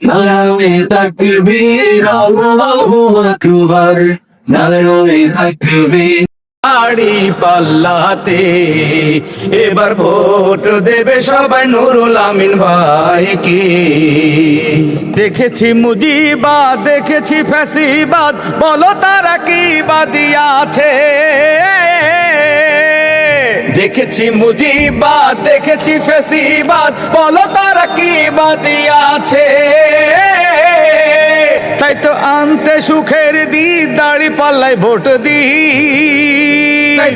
নারায়ণে তাকবীর, আল্লাহু আকবার। নারায়ণে তাকবীর। আড়ি পাল্লাতে এবার ভোট দেবে সবাই নুরুল আমিন ভাইকে। দেখেছি মুজিবাদ দেখেছি ফ্যাসিবাদ, বলো তারা কি বাদিয়াছে দেখেছি মুজিবাদ দেখেছি ফেসিবাদ বলো তারা কি বাদিয়াছে তাই সুখের দি দাড়ি পাল্লাই ভোট দি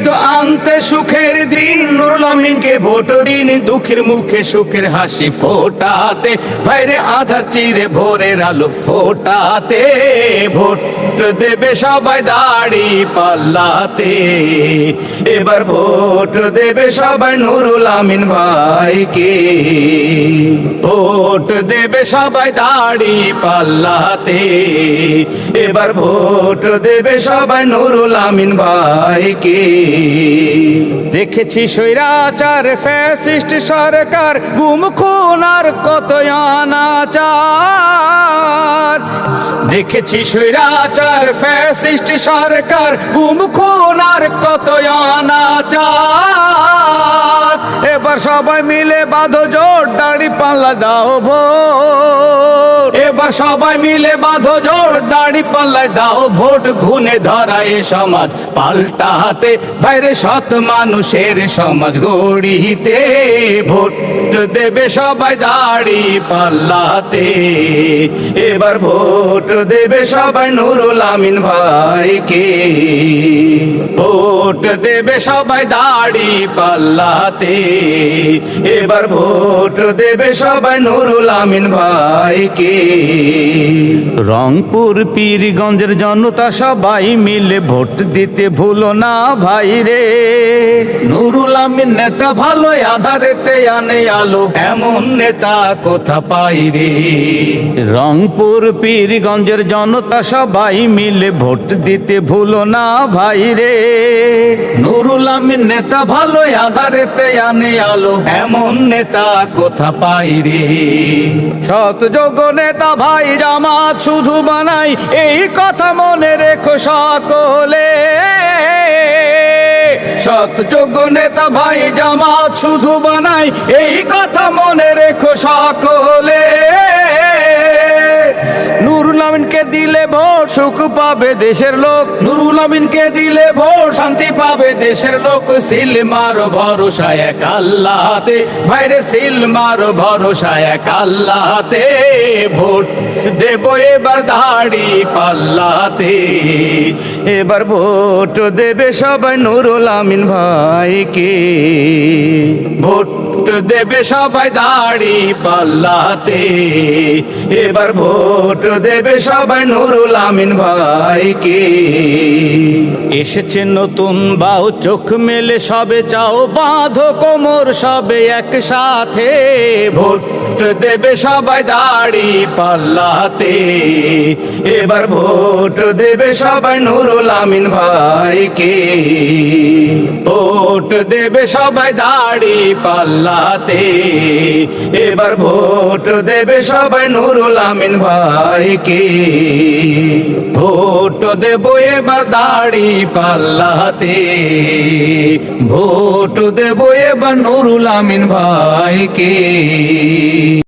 তো আনতে সুখের দিন, নুরুল আমিনকে ভোট দিন। দুঃখের মুখে সুখের হাসি ফোটাতে বাইরে আধার চিরে ভোরের আলো ফোটাতে। ভোট দেবে সবাই দাড়ি পাল্লাতে। এবার ভোট দেবে সবাই নুরুল আমিন ভাইকে। ভোট দেবে সবাই দাড়ি পাল্লাতে। এবার ভোট দেবে সবাই নুরুল আমিন ভাইকে। দেখেছি স্বৈরাচার, ফ্যাসিস্ট সরকার, গুম, খুন আর কত অনাচার। দেখেছি স্বৈরাচার, ফ্যাসিস্ট সরকার, গুম, খুন আর কত অনাচার এবার সবাই মিলে বাঁধো জোর, দাড়ি পাল্লা দাও ভোট। এবার সবাই মিলে বাঁধো জোর, দাড়ি পাল্লায় দাও ভোট ঘুনে ধরা এ সমাজ। পাল্টাতে বাইরে সৎ মানুষের সমাজ গড়িতে, ভোট দেবে সবাই দাড়ি পাল্লাতে। এবার ভোট দেবে সবাই নুরুল আমিন ভাইকে। ভোট দেবে সবাই দাড়ি পাল্লাতে। এবার ভোট দেবে সবাই নুরুল আমিন ভাইকে। রংপুর, পীরগঞ্জের জনতা সবাই মিলে ভোট দিতে ভুলো না ভাই রে। নুরুল আমিন নেতা ভালো আধারেতে আনে আলো, এমন নেতা কোথা পাই রে? রংপুর, পীরগঞ্জের জনতা সবাই মিলে ভোট দিতে ভুলো না ভাই রে। নুরুল আমিন নেতা ভালো আধারেতে আনে আলো। এমন নেতা কোথা পাই রে? সৎ যোগ্য নেতা ভাই, জামাত শুধু বানাই, এই কথা মনে রেখো সকলে। সৎ যোগ্য নেতা ভাই, জামাত শুধু বানাই, এই কথা মনে রেখো সকলে। দিলে ভোট, সুখ পাবে দেশের লোক। নুরুল আমিনকে দিলে ভোট, শান্তি পাবে দেশের লোক। সিল মারো ভরসা এক আল্লাহতে, ভাইরে সিল মারো ভরসা এক আল্লাহতে। ভোট দেব এবার দাড়ি পাল্লাতে। এবার ভোট দেবে সবাই নুরুল আমিন ভাইকে। ভোট দেবে সবাই দাড়ি পাল্লাতে। এবার ভোট দেবে সবাই নুরুল আমিন ভাইকে। এসেছে নতুন বাউ চোখ মেলে সবে চাও, বাঁধো কোমর সবে একসাথে। ভোট দেবে সবাই দাড়ি পাল্লাতে। এবার ভোট দেবে সবাই নুরুল আমিন ভাইকে। ভোট দেবে সবাই দাড়ি পাল্লাতে। এবার ভোট দেবে সবাই নুরুল আমিন ভাইকে। ভোট দেব এবার দাড়ি পাল্লাতে। ভোট দেব এবার নুরুল আমিন ভাইকে।